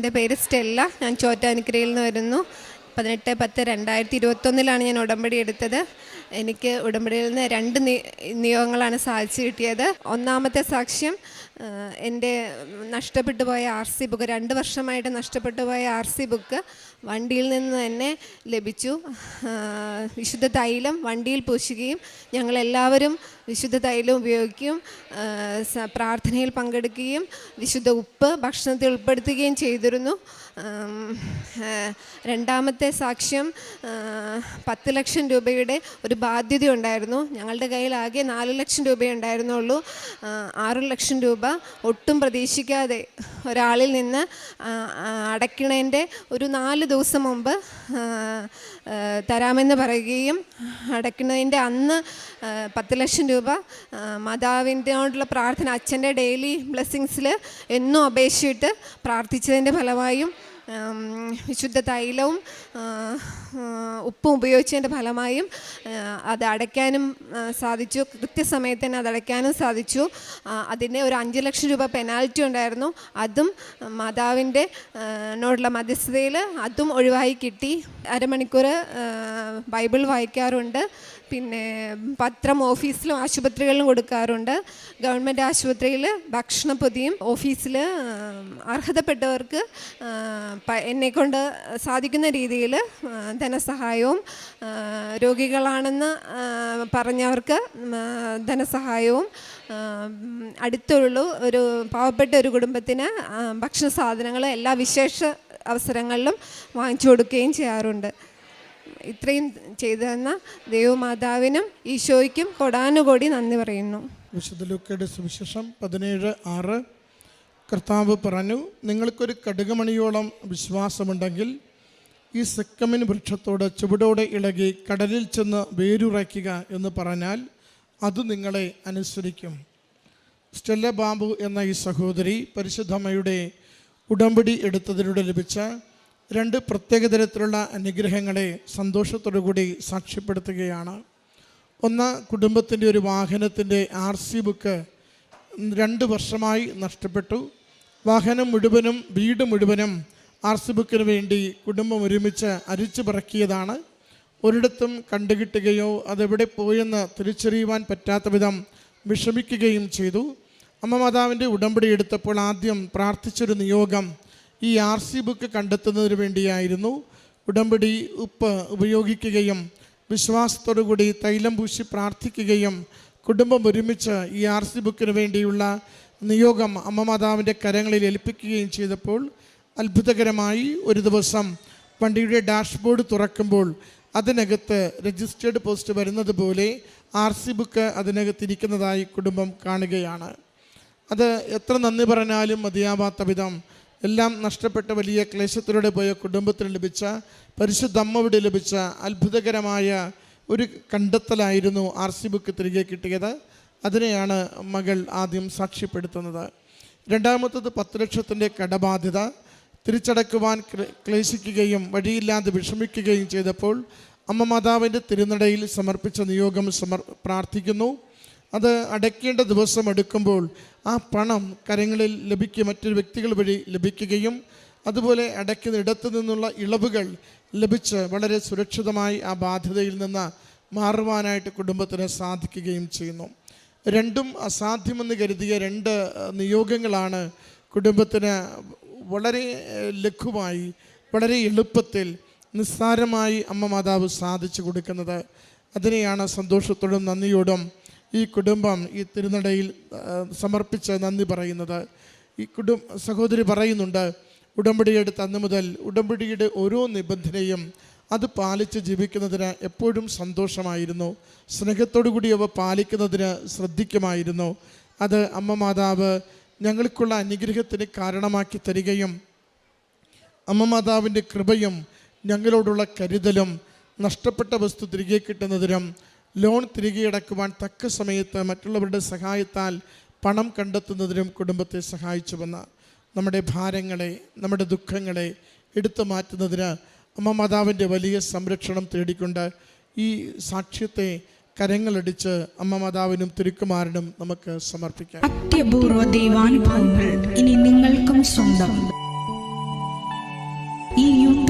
എന്റെ പേര് സ്റ്റെല്ല. ഞാൻ ചോറ്റാനിക്കരയിൽ നിന്ന് വരുന്നു. പതിനെട്ട് പത്ത് രണ്ടായിരത്തി ഇരുപത്തൊന്നിലാണ് ഞാൻ ഉടമ്പടി എടുത്തത്. എനിക്ക് ഉടമ്പടിയിൽ നിന്ന് രണ്ട് നിയോഗങ്ങളാണ് സാധിച്ചു കിട്ടിയത്. ഒന്നാമത്തെ സാക്ഷ്യം എന്റെ നഷ്ടപ്പെട്ടു പോയ ആർ സി ബുക്ക് രണ്ട് വർഷമായിട്ട് നഷ്ടപ്പെട്ടു പോയ ആർ സി ബുക്ക് വണ്ടിയിൽ നിന്ന് തന്നെ ലഭിച്ചു. വിശുദ്ധ തൈലം വണ്ടിയിൽ പൂശുകയും ഞങ്ങളെല്ലാവരും വിശുദ്ധ തൈലം ഉപയോഗിക്കുകയും പ്രാർത്ഥനയിൽ പങ്കെടുക്കുകയും വിശുദ്ധ ഉപ്പ് ഭക്ഷണത്തിൽ ഉൾപ്പെടുത്തുകയും ചെയ്തിരുന്നു. രണ്ടാമത്തെ സാക്ഷ്യം പത്ത് ലക്ഷം രൂപയുടെ ഒരു ബാധ്യത ഉണ്ടായിരുന്നു ഞങ്ങളുടെ കയ്യിൽ ആകെ നാല് ലക്ഷം രൂപയേ ഉണ്ടായിരുന്നുള്ളൂ. ആറ് ലക്ഷം രൂപ ഒട്ടും പ്രതീക്ഷിക്കാതെ ഒരാളിൽ നിന്ന് അടയ്ക്കണതിന്റെ ഒരു നാല് ദിവസം മുമ്പ് തരാമെന്ന് പറയുകയും അടയ്ക്കുന്നതിന്റെ അന്ന് പത്ത് ലക്ഷം രൂപ മാതാവിന്റെയോടുള്ള പ്രാർത്ഥന അച്ഛന്റെ ഡെയിലി ബ്ലെസ്സിങ്സിൽ എന്നും അപേക്ഷിച്ചിട്ട് പ്രാർത്ഥിച്ചതിന്റെ ഫലമായും വിശുദ്ധ തൈലവും ഉപ്പും ഉപയോഗിച്ചതിന്റെ ഫലമായും അത് അടയ്ക്കാനും സാധിച്ചു. കൃത്യസമയത്ത് തന്നെ അത് അടയ്ക്കാനും സാധിച്ചു. അതിന് ഒരു അഞ്ച് ലക്ഷം രൂപ പെനാൽറ്റി ഉണ്ടായിരുന്നു. അതും മാതാവിന്റെ നോടുള്ള മധ്യസ്ഥതയിൽ അതും ഒഴിവായി കിട്ടി. അരമണിക്കൂർ ബൈബിൾ വായിക്കാറുണ്ട്. പിന്നെ പത്രം ഓഫീസിലും ആശുപത്രികളിലും കൊടുക്കാറുണ്ട്. ഗവൺമെന്റ് ആശുപത്രിയിൽ ഭക്ഷണപ്പൊതിയും ഓഫീസിൽ അർഹതപ്പെട്ടവർക്ക് എന്നെക്കൊണ്ട് സാധിക്കുന്ന രീതിയിൽ ധനസഹായവും രോഗികളാണെന്ന് പറഞ്ഞവർക്ക് ധനസഹായവും അടുത്തുള്ളു ഒരു പാവപ്പെട്ട ഒരു കുടുംബത്തിന് ഭക്ഷണ സാധനങ്ങൾ എല്ലാ വിശേഷ അവസരങ്ങളിലും വാങ്ങിച്ചു കൊടുക്കുകയും ചെയ്യാറുണ്ട്. ഇത്രയും ചെയ്തു തന്ന ദൈവമാതാവിനും ഈശോയ്ക്കും കൊടാനുകൂടി നന്ദി പറയുന്നു. വിശുദ്ധ ലൂക്കയുടെ സുവിശേഷം പതിനേഴ് ആറ്. കർത്താവ് പറഞ്ഞു നിങ്ങൾക്കൊരു കടുകമണിയോളം വിശ്വാസമുണ്ടെങ്കിൽ ഈ സെക്കമിൻ വൃക്ഷത്തോട് ചുവടോടെ ഇളകി കടലിൽ ചെന്ന് വേരുറയ്ക്കുക എന്ന് പറഞ്ഞാൽ അത് നിങ്ങളെ അനുസരിക്കും. സ്റ്റെല്ല ബാബു എന്ന ഈ സഹോദരി പരിശുദ്ധമ്മയുടെ ഉടമ്പടി എടുത്തതിലൂടെ ലഭിച്ച രണ്ട് പ്രത്യേക തരത്തിലുള്ള അനുഗ്രഹങ്ങളെ സന്തോഷത്തോടു കൂടി സാക്ഷ്യപ്പെടുത്തുകയാണ്. ഒന്ന് കുടുംബത്തിന്റെ ഒരു വാഹനത്തിന്റെ ആർ സി ബുക്ക് രണ്ട് വർഷമായി നഷ്ടപ്പെട്ടു. വാഹനം മുഴുവനും വീട് മുഴുവനും ആർ സി ബുക്കിന് വേണ്ടി കുടുംബം ഒരുമിച്ച് അരിച്ചു പറക്കിയതാണ്. ഒരിടത്തും കണ്ടുകിട്ടുകയോ അതെവിടെ പോയെന്ന് തിരിച്ചറിയുവാൻ പറ്റാത്ത വിധം വിഷമിക്കുകയും ചെയ്തു. അമ്മ മാതാവിന്റെ ഉടമ്പടി എടുത്തപ്പോൾ ആദ്യം പ്രാർത്ഥിച്ചൊരു നിയോഗം ഈ ആർ സി ബുക്ക് കണ്ടെത്തുന്നതിന് വേണ്ടിയായിരുന്നു ഉടമ്പടി ഉപ്പ് ഉപയോഗിക്കുകയും വിശ്വാസത്തോടുകൂടി തൈലം പൂശി പ്രാർത്ഥിക്കുകയും കുടുംബം ഒരുമിച്ച് ഈ ആർ സി ബുക്കിന് വേണ്ടിയുള്ള നിയോഗം അമ്മ മാതാവിന്റെ കരങ്ങളിൽ ഏൽപ്പിക്കുകയും ചെയ്തപ്പോൾ അത്ഭുതകരമായി ഒരു ദിവസം വണ്ടിയുടെ ഡാഷ്ബോർഡ് തുറക്കുമ്പോൾ അതിനകത്ത് രജിസ്റ്റേർഡ് പോസ്റ്റ് വരുന്നത് പോലെ ആർ സി ബുക്ക് അതിനകത്ത് ഇരിക്കുന്നതായി കുടുംബം കാണുകയാണ്. അത് എത്ര നന്ദി പറഞ്ഞാലും മതിയാവാത്ത വിധം എല്ലാം നഷ്ടപ്പെട്ട വലിയ ക്ലേശത്തിലൂടെ പോയ കുടുംബത്തിന് ലഭിച്ച പരിശുദ്ധ അമ്മയുടെ ലഭിച്ച അത്ഭുതകരമായ ഒരു കണ്ടെത്തലായിരുന്നു ആർ സി ബുക്ക് തിരികെ കിട്ടിയത്. അതിനെയാണ് മകൾ ആദ്യം സാക്ഷ്യപ്പെടുത്തുന്നത്. രണ്ടാമത്തത് പത്ത് ലക്ഷത്തിന്റെ കടബാധ്യത. തിരിച്ചടക്കുവാൻ ക്ലേശിക്കുകയും വഴിയില്ലാതെ വിഷമിക്കുകയും ചെയ്തപ്പോൾ അമ്മ മാതാവിന്റെ തിരുനടയിൽ സമർപ്പിച്ച നിയോഗം സമർ പ്രാർത്ഥിക്കുന്നു. അത് അടയ്ക്കേണ്ട ദിവസം എടുക്കുമ്പോൾ ആ പണം കരങ്ങളിൽ ലഭിക്കുക മറ്റൊരു വ്യക്തികൾ വഴി ലഭിക്കുകയും അതുപോലെ അടയ്ക്കുന്ന ഇടത്തു നിന്നുള്ള ഇളവുകൾ ലഭിച്ച് വളരെ സുരക്ഷിതമായി ആ ബാധ്യതയിൽ നിന്ന് മാറുവാനായിട്ട് കുടുംബത്തിന് സാധിക്കുകയും ചെയ്യുന്നു. രണ്ടും അസാധ്യമെന്ന് കരുതിയ രണ്ട് നിയോഗങ്ങളാണ് കുടുംബത്തിന് വളരെ ലഘുവായി വളരെ എളുപ്പത്തിൽ നിസ്സാരമായി അമ്മ മാതാവ് സാധിച്ചു കൊടുക്കുന്നത്. അതിനെയാണ് സന്തോഷത്തോടും നന്ദിയോടും ഈ കുടുംബം ഈ തിരുനടയിൽ സമർപ്പിച്ച് നന്ദി പറയുന്നത്. ഈ കുടും സഹോദരി പറയുന്നുണ്ട് ഉടമ്പടിയുടെ തന്നു മുതൽ ഉടമ്പടിയുടെ ഓരോ നിബന്ധനയും അത് പാലിച്ച് ജീവിക്കുന്നതിന് എപ്പോഴും സന്തോഷമായിരുന്നു. സ്നേഹത്തോടു കൂടി അവ പാലിക്കുന്നതിന് ശ്രദ്ധിക്കുമായിരുന്നു. അത് അമ്മ മാതാവ് ഞങ്ങൾക്കുള്ള അനുഗ്രഹത്തിന് കാരണമാക്കി തരികയും അമ്മ മാതാവിന്റെ കൃപയും ഞങ്ങളോടുള്ള കരുതലും നഷ്ടപ്പെട്ട വസ്തു തിരികെ കിട്ടുന്നതിനും ലോൺ തിരികെ അടക്കുവാൻ തക്ക സമയത്ത് മറ്റുള്ളവരുടെ സഹായത്താൽ പണം കണ്ടെത്തുന്നതിനും കുടുംബത്തെ സഹായിച്ചു വന്ന നമ്മുടെ ഭാരങ്ങളെ നമ്മുടെ ദുഃഖങ്ങളെ എടുത്തു മാറ്റുന്നതിന് അമ്മ മാതാവിന്റെ വലിയ സംരക്ഷണം തേടിക്കൊണ്ട് ഈ സാക്ഷ്യത്തെ കരങ്ങളടിച്ച് അമ്മ മാതാവിനും തിരുക്കുമാരനും നമുക്ക് സമർപ്പിക്കാം. അത്യപൂർവ ദൈവാനുഭവങ്ങൾ ഇനി നിങ്ങൾക്കും സ്വന്തം. ഈ യൂട്യൂബ്